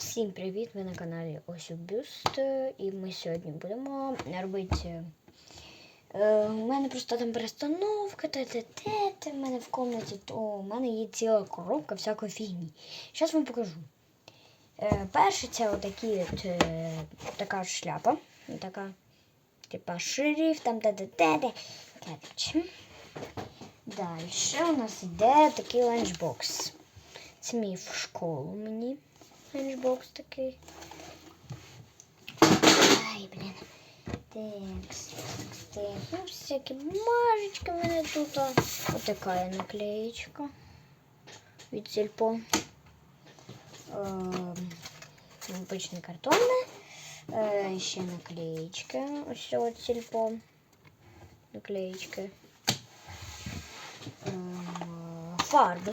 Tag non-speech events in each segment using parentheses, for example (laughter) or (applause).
Всім привіт! Ви на каналі Бюст. І ми сьогодні будемо робити. Е, у мене просто там перестановка, те те те те мене в кімнаті, то у мене є ціла коробка всякої фігні. Зараз вам покажу. Е, перше це отакі от, е, така шляпа. Така, типа шрифт, там те те те те Короче. Далі у нас йде такий ланчбокс. Це мій в школу мені. Ланчбокс такий. Ай, блін. Текс, текс, текс. Ну, всякі бумажечки в мене тут. Ось така є наклеєчка від сільпо. Ем, Обичне картонне. Е, ще наклеєчки. Ось от сільпо. Наклеєчки. Ем, Фарби.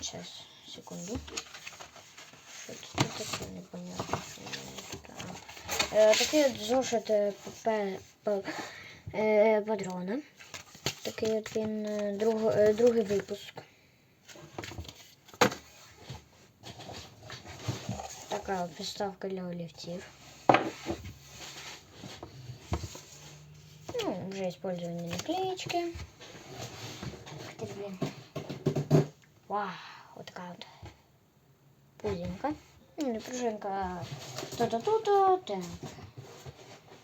Сейчас, секунду. Що це таке непонятно. Е, Такий от зошит папе- па- е, падрона. Такий от він друг, другий випуск. Така підставка для олівців. Ну, вже использовані наклеечки. Вау, вот такая вот пузенька. Ну, не пружинка, а то-то-то-то. Так.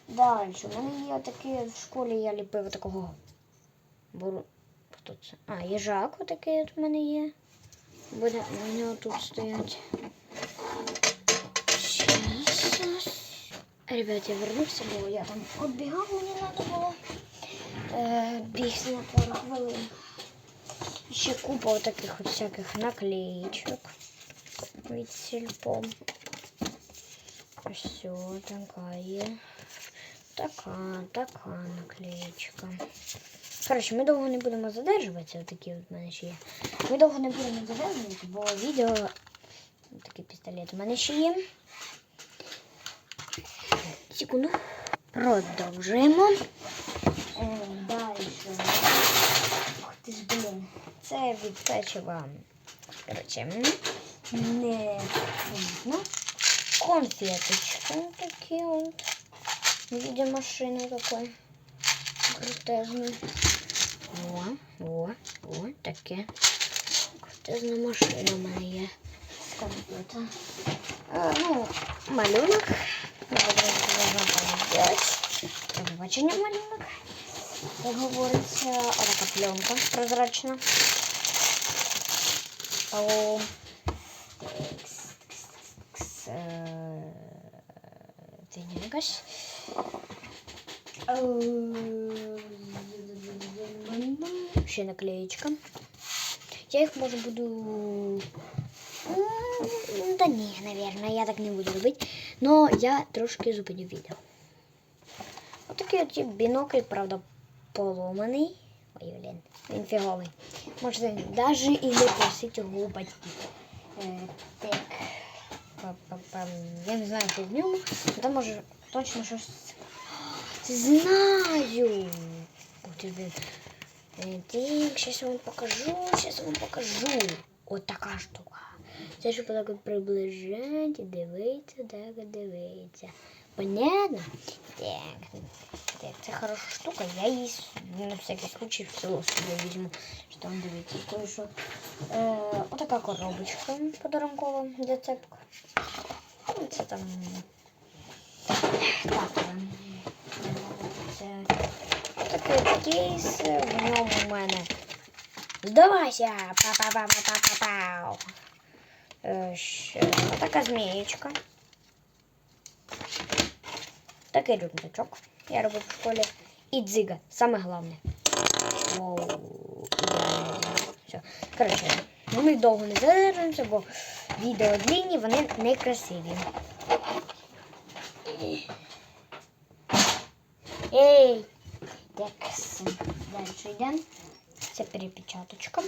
Далі. У мене є такі в школі я ліпив такого. Буру. Хто? А, їжак отакий от в мене є. Буде у нього тут стоять. Ребят, я вернувся, бо я там оббігав, мені треба було. Е, бігти на пару хвилин. Ще купа таких от всяких наклеечок від сільпо. Ось така є. Така, така наклеечка. Коротше, ми довго не будемо задержуватися, такі от в мене ще є. Ми довго не будемо задержуватися, бо відео. Такий пістолет у мене ще є. Секунду. Продовжуємо. Е, Далі. Це від печива. Коротше, не помітно. Конфеточка такі от. В виде машины такой. Крутезний. О, о, о, таке. Крутезна машина в мене є. Е, ну, малюнок. Добре, можна там. Побачення малюнок. Як говориться, така пленка прозрачна. О, текс, текс, текс, е, фігня якась. Е, Ще наклеєчка. Я їх може буду. М, Та ні, наверное, я так не буду робити. Но я трошки зупиню відео. Отакий от є бінокль, правда, поломаний. Ой, блін, він фіговий. Можете навіть і не просити його у батьків. Е, так. Па-па-пам. Я не знаю, що в ньому. але Там може точно щось. (gasps) Знаю. Ух ти, блін. Е, Так, зараз я вам покажу, зараз вам покажу. От така штука. Це щоб так приближати, дивитися, так дивитися. Понятно? Так. Так, це хороша штука, я її на всякий случай в село собі візьму, що там дивитися. Тому що е, отака коробочка подарункова для цепка. Ну, Це там. Так, це такий кейс, в ньому в мене. Здавайся! Па-па-па-па-па-пау. Е, ще Така змієчка. Такий рюкзачок. Я робив в школі. І дзига. Саме головне. Все. Коротше, ми довго не задержуємося, бо відео длинні, вони некрасиві. Ей! Так, далі йдемо. Це перепечаточка.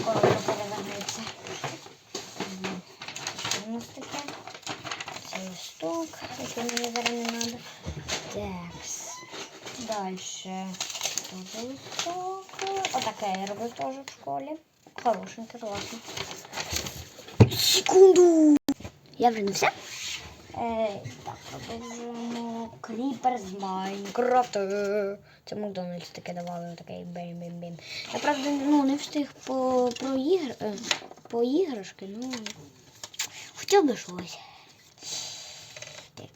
Скоро воно перевернеться. Що у нас таке? Листок, який мені зараз не треба. Так. Дальше. Тоже листок. Отаке я робив теж в школі. Хорошеньке, класно. Секунду! Я все? Е, так, продовжуємо. Кріпер з Майнкрафта. Це Макдональдс таке давали, такий бим-бим-бим. Я правда ну, не встиг по, про ігр, е, по іграшки, ну хотів би щось. Так,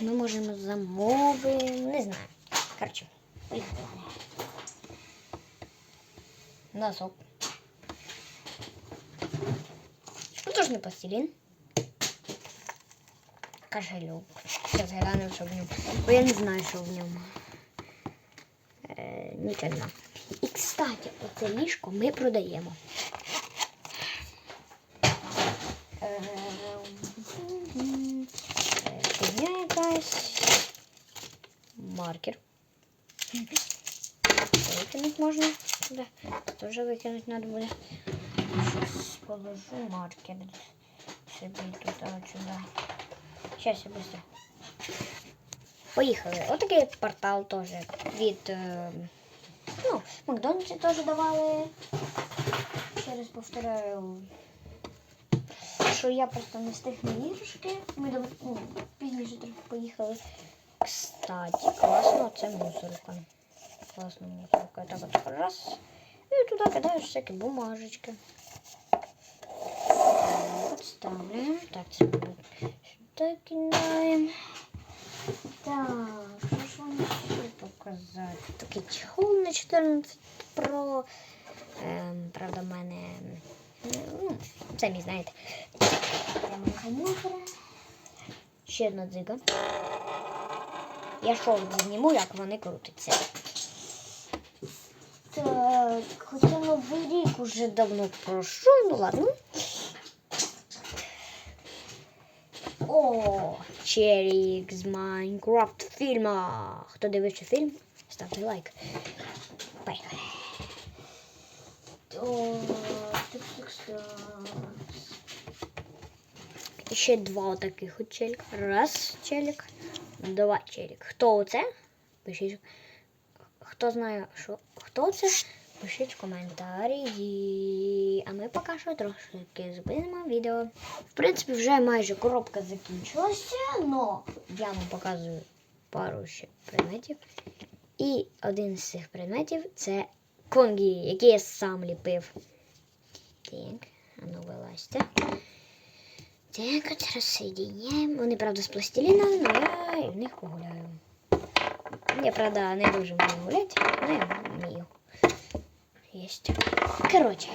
ми можемо замови, не знаю. Коротше, поїхали. Носок. Тож не пластилін. Кошелек. Сейчас глянем, що в ньому. Бо я не знаю, що в ньому. Е, нічого. І, кстати, оце ліжко ми продаємо. Е, м, е, Фігня якась. Маркер. Викинути можна. Да. Теж викинути треба буде. Щас положу маркер. Собі тут, а от сюди. Сейчас я быстро. Поїхали. Отакий портал теж від. е, ну, Макдональдсі теж давали. Ще раз повторяю. Що я просто не встиг на іграшки. Ми ну, пізніше трохи поїхали. Кстати, класно, це мусорка. Класна мусорка. Так от раз. І туди кидаєш всякі бумажечки. Подставляємо. Так, це ми сюди кидаємо. Так, що вам ще показати? Такий чехол на 14 Pro. Ем, правда, в мене. Самі знаєте. Ще одна дзига. Я шоу зніму, як вони крутяться. Так, хоча новий рік уже давно пройшов, ну ладно. О, Черік з Майнкрафт фільма. Хто дивився фільм, ставте лайк. Поїхали. Так, так, так. Ще два таких от челіка. Раз челік, два челік. Хто це? Пишіть. Хто знає, що хто це? Пишіть в коментарі. А ми поки що трошки зупинимо відео. В принципі, вже майже коробка закінчилася, але я вам показую пару ще предметів. І один з цих предметів це конгі, які я сам ліпив. Так, а ну вилазьте. Так, от. Вони, правда, з пластиліна, але я в них погуляю. Я, правда, не дуже вмію гуляти, але я вмію. Єсть. Коротше,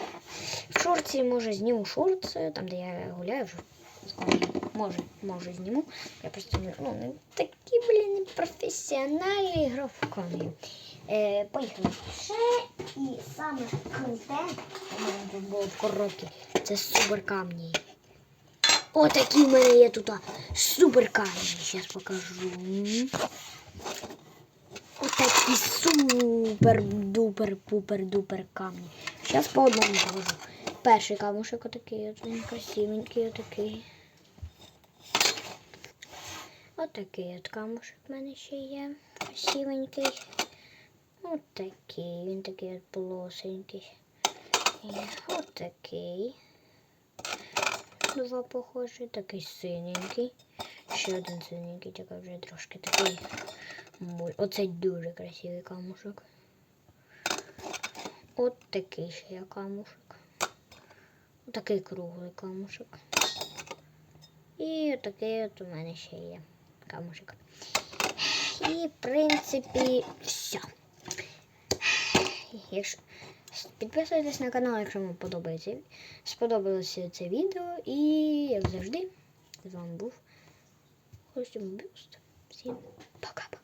в шорці, може, зніму шорти, там, де я гуляю, може, може зніму. Я просто не, ну, не такі, блін, в камері. Е, поїхали. Ще і саме круте, у мене тут було в це супер камні. Отакі в мене є тут супер камні. Зараз покажу. Отакі супер-дупер-пупер-дупер камні. Зараз по одному покажу. Перший камушек отакий, от він красивенький, отакий. Отакий от камушек в мене ще є. Красивенький. Отакий, він такий от полосенький. І отакий. Два похожі, такий синенький. Ще один синенький, тільки вже трошки такий. Оце дуже красивий камушок. От такий ще є камушок. Такий круглий камушок. І такий от у мене ще є камушок. І, в принципі, все. Якщо... Підписуйтесь на канал, якщо вам подобається. Сподобалося це відео. І, як завжди, з вами був Костюм Бюст. Всім пока-пока.